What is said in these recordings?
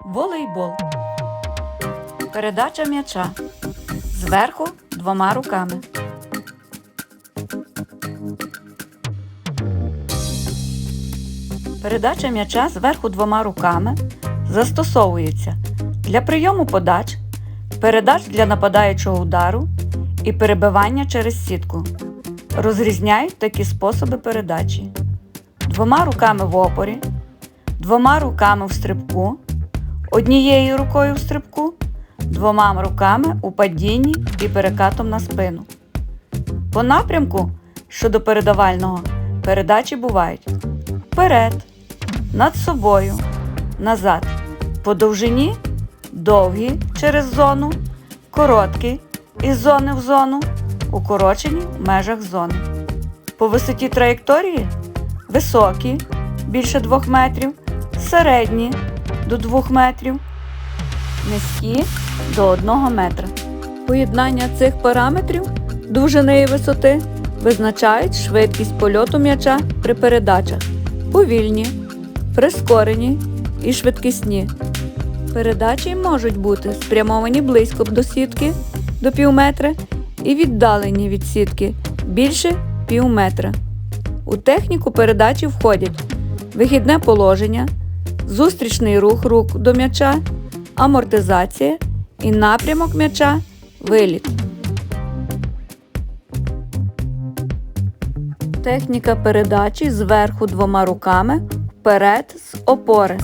Волейбол. Передача м'яча. Зверху двома руками. Передача м'яча зверху двома руками застосовується для прийому подач, передач для нападаючого удару і перебивання через сітку. Розрізняють такі способи передачі: двома руками в опорі, двома руками в стрибку, однією рукою в стрибку, двома руками у падінні і перекатом на спину. По напрямку щодо передавального передачі бувають вперед, над собою, назад, по довжині довгі через зону, короткі із зони в зону, укорочені в межах зони. По висоті траєкторії високі більше 2 метрів, середні до 2 метрів, низькі до 1 метра. Поєднання цих параметрів довжини і висоти визначають швидкість польоту м'яча при передачах повільні, прискорені і швидкісні. Передачі можуть бути спрямовані близько до сітки до півметра і віддалені від сітки більше півметра. У техніку передачі входять вихідне положення, зустрічний рух рук до м'яча, амортизація і напрямок м'яча виліт. Техніка передачі зверху двома руками вперед з опори.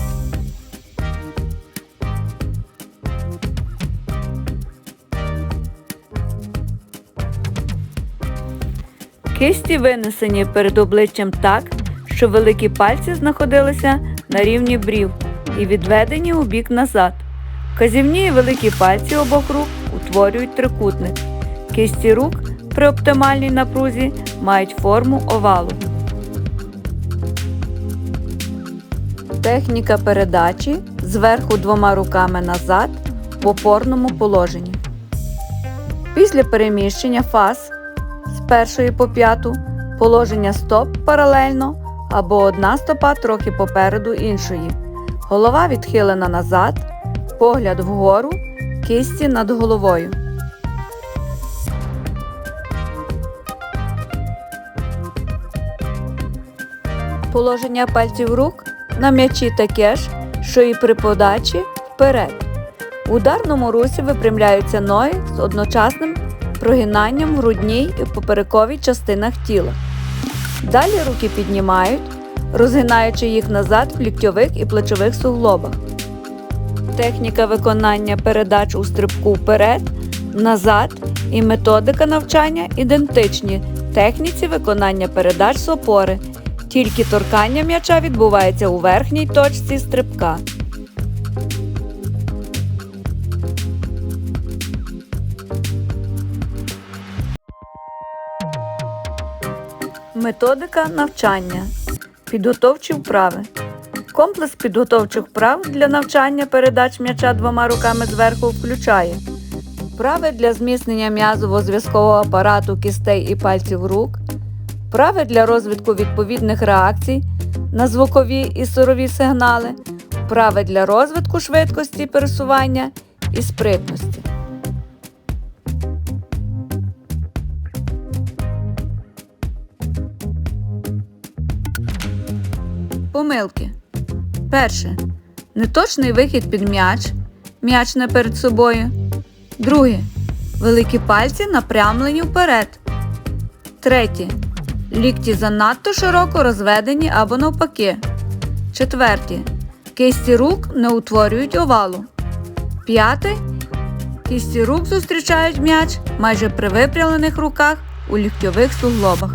Кисті винесені перед обличчям так, що великі пальці знаходилися на рівні брів і відведені у бік назад. Вказівні і великі пальці обох рук утворюють трикутник. Кисті рук при оптимальній напрузі мають форму овалу. Техніка передачі зверху двома руками назад в опорному положенні. Після переміщення фаз з першої по п'яту положення стоп паралельно або одна стопа трохи попереду іншої. Голова відхилена назад, погляд вгору, кисті над головою. Положення пальців рук на м'ячі таке ж, що і при подачі вперед. У ударному русі випрямляються ноги з одночасним прогинанням в грудній і поперековій частинах тіла. Далі руки піднімають, розгинаючи їх назад в ліктьових і плечових суглобах. Техніка виконання передач у стрибку вперед, назад і методика навчання ідентичні техніці виконання передач з опори. Тільки торкання м'яча відбувається у верхній точці стрибка. Методика навчання. Підготовчі вправи. Комплекс підготовчих вправ для навчання передач м'яча двома руками зверху включає вправи для зміцнення м'язово-зв'язкового апарату кістей і пальців рук, вправи для розвитку відповідних реакцій на звукові і сурові сигнали, вправи для розвитку швидкості пересування і спритності. Помилки. Перше. Неточний вихід під м'яч. М'яч не перед собою. Друге. Великі пальці напрямлені вперед. Третє. Лікті занадто широко розведені або навпаки. Четверте. Кисті рук не утворюють овалу. П'яте. Кисті рук зустрічають м'яч майже при випрямлених руках у ліктьових суглобах.